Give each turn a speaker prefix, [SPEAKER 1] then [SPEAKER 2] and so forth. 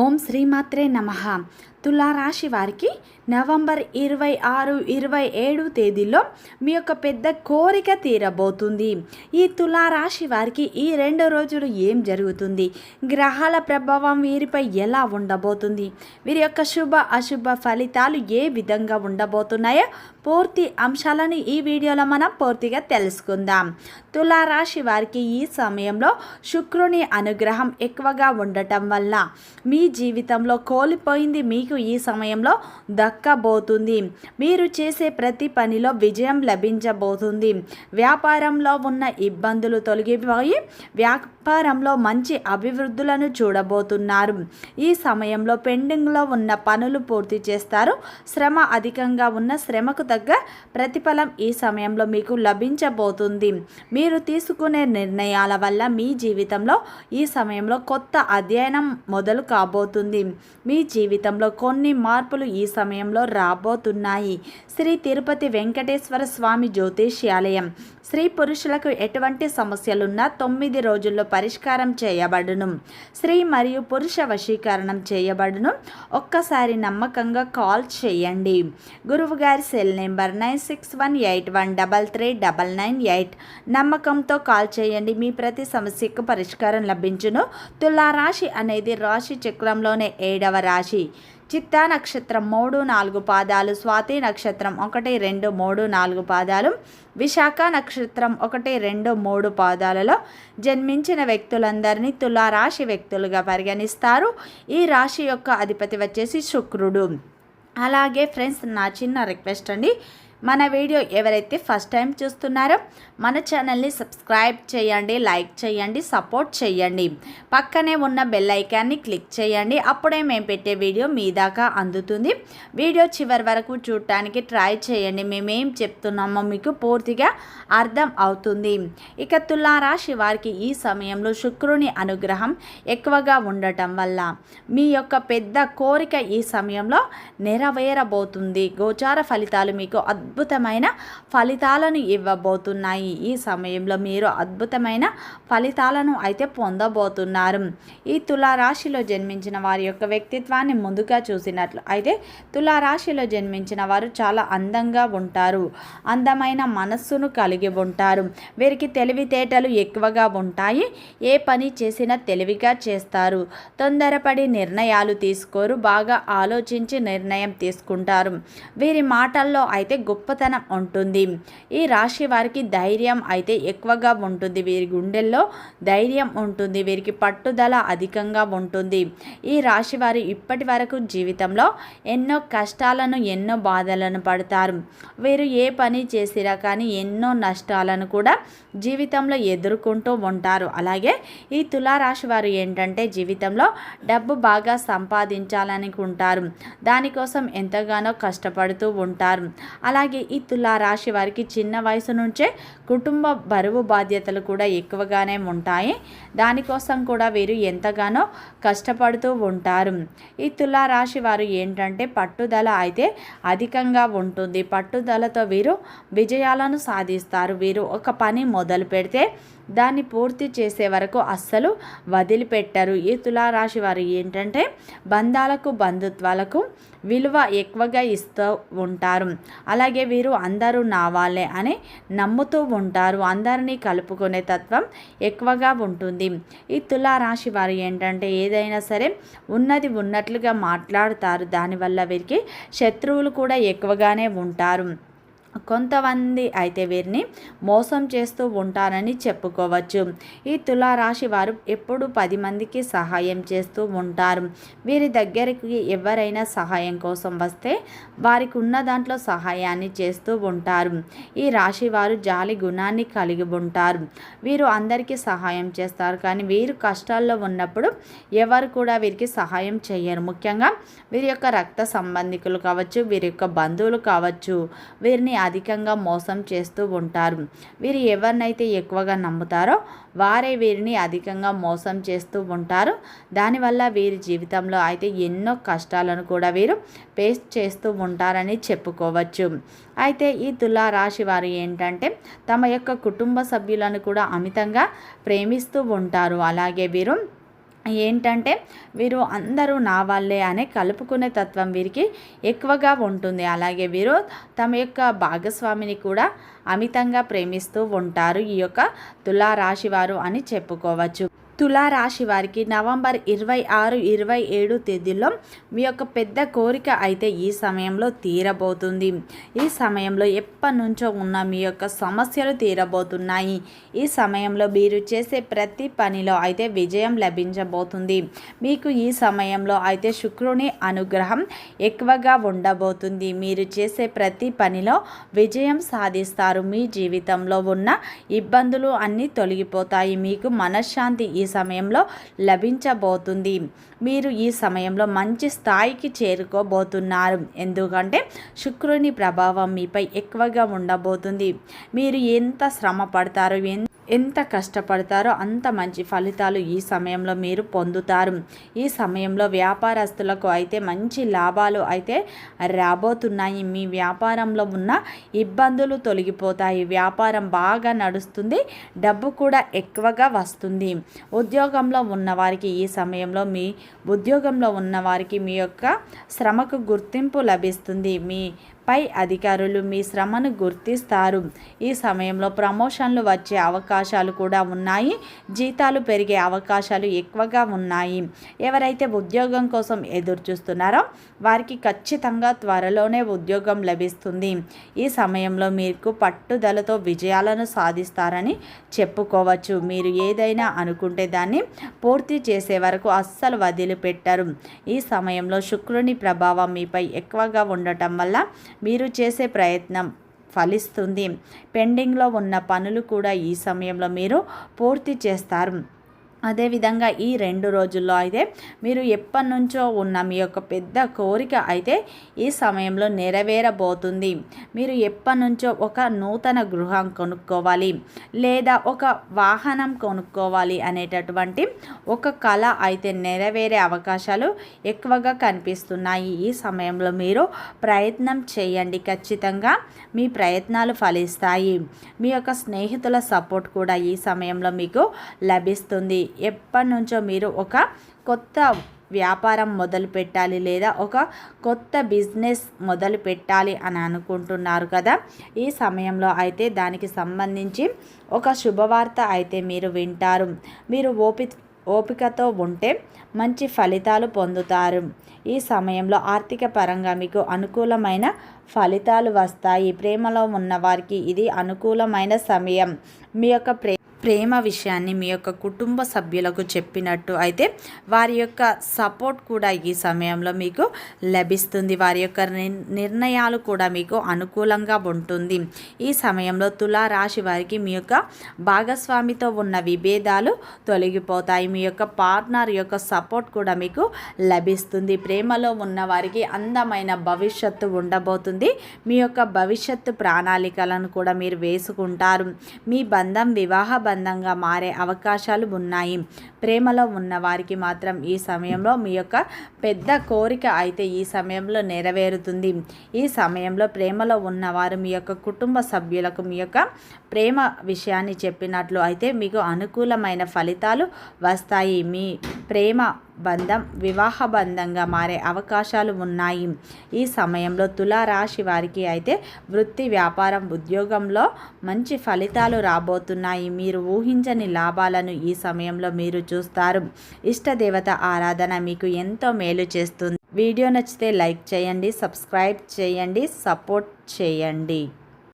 [SPEAKER 1] ఓం శ్రీమాత్రే నమ. తులారాశి వారికి నవంబర్ ఇరవై ఆరు ఇరవై ఏడు తేదీలో మీ యొక్క పెద్ద కోరిక తీరబోతుంది. ఈ తులారాశి వారికి ఈ రెండు రోజులు ఏం జరుగుతుంది? గ్రహాల ప్రభావం వీరిపై ఎలా ఉండబోతుంది? వీరి యొక్క శుభ అశుభ ఫలితాలు ఏ విధంగా ఉండబోతున్నాయో పూర్తి అంశాలను ఈ వీడియోలో మనం పూర్తిగా తెలుసుకుందాం. తులారాశి వారికి ఈ సమయంలో శుక్రుని అనుగ్రహం ఎక్కువగా ఉండటం వల్ల మీ మీ జీవితంలో కోల్పోయింది మీకు ఈ సమయంలో దక్కబోతుంది. మీరు చేసే ప్రతి పనిలో విజయం లభించబోతుంది. వ్యాపారంలో ఉన్న ఇబ్బందులు తొలగిపోయి వ్యాపారంలో మంచి అభివృద్ధులను చూడబోతున్నారు. ఈ సమయంలో పెండింగ్లో ఉన్న పనులు పూర్తి చేస్తారు. శ్రమ అధికంగా ఉన్న శ్రమకు తగ్గ ప్రతిఫలం ఈ సమయంలో మీకు లభించబోతుంది. మీరు తీసుకునే నిర్ణయాల వల్ల మీ జీవితంలో ఈ సమయంలో కొత్త అధ్యయనం మొదలు కాబోతుంది మీ జీవితంలో కొన్ని మార్పులు ఈ సమయంలో రాబోతున్నాయి. శ్రీ తిరుపతి వెంకటేశ్వర స్వామి జ్యోతిష్యాలయం స్త్రీ పురుషులకు ఎటువంటి సమస్యలున్నా తొమ్మిది రోజుల్లో పరిష్కారం చేయబడును. స్త్రీ మరియు పురుష వశీకరణం చేయబడును. ఒక్కసారి నమ్మకంగా కాల్ చేయండి. గురువు గారి cell number nine six one eight one double three double nine eight. నమ్మకంతో కాల్ చేయండి. మీ ప్రతి సమస్యకు పరిష్కారం లభించును. తులారాశి అనేది రాశి చక్రంలోనే ఏడవ రాశి. చిత్తా నక్షత్రం మూడు నాలుగు పాదాలు స్వాతి నక్షత్రం ఒకటి రెండు మూడు నాలుగు పాదాలు విశాఖ నక్షత్రం ఒకటి రెండు మూడు పాదాలలో జన్మించిన వ్యక్తులందరినీ తులారాశి వ్యక్తులుగా పరిగణిస్తారు. ఈ రాశి యొక్క అధిపతి వచ్చేసి శుక్రుడు. అలాగే ఫ్రెండ్స్ నా చిన్న రిక్వెస్ట్ అండి. మన వీడియో ఎవరైతే ఫస్ట్ టైం చూస్తున్నారో మన ఛానల్ని సబ్స్క్రైబ్ చేయండి లైక్ చేయండి సపోర్ట్ చేయండి. పక్కనే ఉన్న బెల్ ఐకాన్ని క్లిక్ చేయండి. అప్పుడే మేము పెట్టే వీడియో మీ దాకా అందుతుంది. వీడియో చివరి వరకు చూడటానికి ట్రై చేయండి. మేమేం చెప్తున్నామో మీకు పూర్తిగా అర్థం అవుతుంది. ఇక తులారాశి వారికి ఈ సమయంలో శుక్రుని అనుగ్రహం ఎక్కువగా ఉండటం వల్ల మీ యొక్క పెద్ద కోరిక ఈ సమయంలో నెరవేరబోతుంది. గోచార ఫలితాలు మీకు అద్భుతమైన ఫలితాలను ఇవ్వబోతున్నాయి. ఈ సమయంలో మీరు అద్భుతమైన ఫలితాలను అయితే పొందబోతున్నారు. ఈ తులారాశిలో జన్మించిన వారి యొక్క వ్యక్తిత్వాన్ని ముందుగా చూసినట్లు అయితే తులారాశిలో జన్మించిన వారు చాలా అందంగా ఉంటారు. అందమైన మనస్సును కలిగి ఉంటారు. వీరికి తెలివితేటలు ఎక్కువగా ఉంటాయి. ఏ పని చేసినా తెలివిగా చేస్తారు. తొందరపడి నిర్ణయాలు తీసుకోరు. బాగా ఆలోచించి నిర్ణయం తీసుకుంటారు. వీరి మాటల్లో అయితే గొప్పతనం ఉంటుంది. ఈ రాశి వారికి ధైర్యం అయితే ఎక్కువగా ఉంటుంది. వీరి గుండెల్లో ధైర్యం ఉంటుంది. వీరికి పట్టుదల అధికంగా ఉంటుంది. ఈ రాశి వారు ఇప్పటి వరకు జీవితంలో ఎన్నో కష్టాలను ఎన్నో బాధలను పడతారు. వీరు ఏ పని చేసిరా కానీ ఎన్నో నష్టాలను కూడా జీవితంలో ఎదుర్కొంటూ ఉంటారు. అలాగే ఈ తులారాశి వారు ఏంటంటే జీవితంలో డబ్బు బాగా సంపాదించాలనుకుంటారు. దానికోసం ఎంతగానో కష్టపడుతూ ఉంటారు. అలాగే ఈ తులారాశి వారికి చిన్న వయసు నుంచే కుటుంబ బరువు బాధ్యతలు కూడా ఎక్కువగానే ఉంటాయి. దానికోసం కూడా వీరు ఎంతగానో కష్టపడుతూ ఉంటారు. ఈ తులారాశి వారు ఏంటంటే పట్టుదల అయితే అధికంగా ఉంటుంది. పట్టుదలతో వీరు విజయాలను సాధిస్తారు. వీరు ఒక పని మొదలు పెడితే దాన్ని పూర్తి చేసే వరకు అస్సలు వదిలిపెట్టరు. ఈ తులారాశి వారు ఏంటంటే బంధాలకు బంధుత్వాలకు విలువ ఎక్కువగా ఇస్తూ ఉంటారు. అలాగే వీరు అందరూ నా వాళ్ళే అని నమ్ముతూ ఉంటారు ఉంటారు. అందరినీ కలుపుకునే తత్వం ఎక్కువగా ఉంటుంది. ఈ తులారాశి వారు ఏంటంటే ఏదైనా సరే ఉన్నది ఉన్నట్లుగా మాట్లాడుతారు. దానివల్ల వీరికి శత్రువులు కూడా ఎక్కువగానే ఉంటారు. కొంతమంది అయితే వీరిని మోసం చేస్తూ ఉంటారని చెప్పుకోవచ్చు. ఈ తులారాశి వారు ఎప్పుడు పది మందికి సహాయం చేస్తూ ఉంటారు. వీరి దగ్గరికి ఎవరైనా సహాయం కోసం వస్తే వారికి ఉన్న దాంట్లో సహాయాన్ని చేస్తూ ఉంటారు. ఈ రాశి వారు జాలి గుణాన్ని కలిగి ఉంటారు. వీరు అందరికీ సహాయం చేస్తారు. కానీ వీరు కష్టాల్లో ఉన్నప్పుడు ఎవరు కూడా వీరికి సహాయం చేయరు. ముఖ్యంగా వీరి యొక్క రక్త సంబంధికులు కావచ్చు వీరి యొక్క బంధువులు కావచ్చు వీరిని అధికంగా మోసం చేస్తూ ఉంటారు. వీరు ఎవరినైతే ఎక్కువగా నమ్ముతారో వారే వీరిని అధికంగా మోసం చేస్తూ ఉంటారు. దానివల్ల వీరి జీవితంలో అయితే ఎన్నో కష్టాలను కూడా వీరు ఫేస్ చేస్తూ ఉంటారని చెప్పుకోవచ్చు. అయితే ఈ తులా రాశి వారు ఏంటంటే తమ యొక్క కుటుంబ సభ్యులను కూడా అమితంగా ప్రేమిస్తూ ఉంటారు. అలాగే వీరు ఏంటంటే వీరు అందరూ నా వాళ్ళే అనే కలుపుకునే తత్వం వీరికి ఎక్కువగా ఉంటుంది. అలాగే వీరు తమ యొక్క భాగస్వామిని కూడా అమితంగా ప్రేమిస్తూ ఉంటారు. ఈ యొక్క తులారాశి వారు అని చెప్పుకోవచ్చు. తులారాశి వారికి నవంబర్ ఇరవై ఆరు ఇరవై ఏడు తేదీల్లో మీ యొక్క పెద్ద కోరిక అయితే ఈ సమయంలో తీరబోతుంది. ఈ సమయంలో ఎప్పటి నుంచో ఉన్న మీ యొక్క సమస్యలు తీరబోతున్నాయి. ఈ సమయంలో మీరు చేసే ప్రతి పనిలో అయితే విజయం లభించబోతుంది. మీకు ఈ సమయంలో అయితే శుక్రుని అనుగ్రహం ఎక్కువగా ఉండబోతుంది. మీరు చేసే ప్రతి పనిలో విజయం సాధిస్తారు. మీ జీవితంలో ఉన్న ఇబ్బందులు అన్నీ తొలగిపోతాయి. మీకు మనశ్శాంతి ఈ సమయంలో లభించబోతుంది. మీరు ఈ సమయంలో మంచి స్థాయికి చేరుకోబోతున్నారు. ఎందుకంటే శుక్రుని ప్రభావం మీపై ఎక్కువగా ఉండబోతుంది. మీరు ఎంత శ్రమ పడతారు ఎంత కష్టపడతారో అంత మంచి ఫలితాలు ఈ సమయంలో మీరు పొందుతారు. ఈ సమయంలో వ్యాపారస్తులకు అయితే మంచి లాభాలు అయితే రాబోతున్నాయి. మీ వ్యాపారంలో ఉన్న ఇబ్బందులు తొలగిపోతాయి. వ్యాపారం బాగా నడుస్తుంది. డబ్బు కూడా ఎక్కువగా వస్తుంది. ఉద్యోగంలో ఉన్నవారికి ఈ సమయంలో మీ ఉద్యోగంలో ఉన్నవారికి మీ యొక్క శ్రమకు గుర్తింపు లభిస్తుంది. మీ పై అధికారులు మీ శ్రమను గుర్తిస్తారు. ఈ సమయంలో ప్రమోషన్లు వచ్చే అవకాశాలు కూడా ఉన్నాయి. జీతాలు పెరిగే అవకాశాలు ఎక్కువగా ఉన్నాయి. ఎవరైతే ఉద్యోగం కోసం ఎదురు చూస్తున్నారో వారికి ఖచ్చితంగా త్వరలోనే ఉద్యోగం లభిస్తుంది. ఈ సమయంలో మీకు పట్టుదలతో విజయాలను సాధిస్తారని చెప్పుకోవచ్చు. మీరు ఏదైనా అనుకుంటే దాన్ని పూర్తి చేసే వరకు అస్సలు వదిలిపెట్టరు. ఈ సమయంలో శుక్రుని ప్రభావం మీపై ఎక్కువగా ఉండటం వల్ల మీరు చేసే ప్రయత్నం ఫలిస్తుంది. పెండింగ్లో ఉన్న పనులు కూడా ఈ సమయంలో మీరు పూర్తి చేస్తారు. అదేవిధంగా ఈ రెండు రోజుల్లో అయితే మీరు ఎప్పటి నుంచో ఉన్న మీ యొక్క పెద్ద కోరిక అయితే ఈ సమయంలో నెరవేరబోతుంది. మీరు ఎప్పటి నుంచో ఒక నూతన గృహం కొనుక్కోవాలి లేదా ఒక వాహనం కొనుక్కోవాలి అనేటటువంటి ఒక కళ అయితే నెరవేరే అవకాశాలు ఎక్కువగా కనిపిస్తున్నాయి. ఈ సమయంలో మీరు ప్రయత్నం చేయండి. ఖచ్చితంగా మీ ప్రయత్నాలు ఫలిస్తాయి. మీ యొక్క స్నేహితుల సపోర్ట్ కూడా ఈ సమయంలో మీకు లభిస్తుంది. ఎప్పటి నుంచో మీరు ఒక కొత్త వ్యాపారం మొదలు పెట్టాలి లేదా ఒక కొత్త బిజినెస్ మొదలు పెట్టాలి అని అనుకుంటున్నారు కదా. ఈ సమయంలో అయితే దానికి సంబంధించి ఒక శుభవార్త అయితే మీరు వింటారు. మీరు ఓపి ఓపికతో ఉంటే మంచి ఫలితాలు పొందుతారు. ఈ సమయంలో ఆర్థిక పరంగా మీకు అనుకూలమైన ఫలితాలు వస్తాయి. ప్రేమలో ఉన్నవారికి ఇది అనుకూలమైన సమయం. మీ యొక్క ప్రే ప్రేమ విషయాన్ని మీ యొక్క కుటుంబ సభ్యులకు చెప్పినట్టు అయితే వారి యొక్క సపోర్ట్ కూడా ఈ సమయంలో మీకు లభిస్తుంది. వారి యొక్క నిర్ణయాలు కూడా మీకు అనుకూలంగా ఉంటుంది. ఈ సమయంలో తులారాశి వారికి మీ యొక్క భాగస్వామితో ఉన్న విభేదాలు తొలగిపోతాయి. మీ యొక్క పార్ట్నర్ యొక్క సపోర్ట్ కూడా మీకు లభిస్తుంది. ప్రేమలో ఉన్న వారికి అందమైన భవిష్యత్తు ఉండబోతుంది. మీ యొక్క భవిష్యత్తు ప్రణాళికలను కూడా మీరు వేసుకుంటారు. మీ బంధం వివాహ బంధంగా మారే అవకాశాలు ఉన్నాయి. ప్రేమలో ఉన్న వారికి మాత్రం ఈ సమయంలో మీ యొక్క పెద్ద కోరిక అయితే ఈ సమయంలో నెరవేరుతుంది. ఈ సమయంలో ప్రేమలో ఉన్నవారు మీ యొక్క కుటుంబ సభ్యులకు మీ యొక్క ప్రేమ విషయాన్ని చెప్పినట్లు అయితే మీకు అనుకూలమైన ఫలితాలు వస్తాయి. మీ ప్రేమ బంధం వివాహ బంధంగా మారే అవకాశాలు ఉన్నాయి. ఈ సమయంలో తులారాశి వారికి అయితే వృత్తి వ్యాపారం ఉద్యోగంలో మంచి ఫలితాలు రాబోతున్నాయి. మీరు ఊహించని లాభాలను ఈ సమయంలో మీరు చూస్తారు. ఇష్టదేవత ఆరాధన మీకు ఎంతో మేలు చేస్తుంది. వీడియో నచ్చితే లైక్ చేయండి సబ్స్క్రైబ్ చేయండి సపోర్ట్ చేయండి.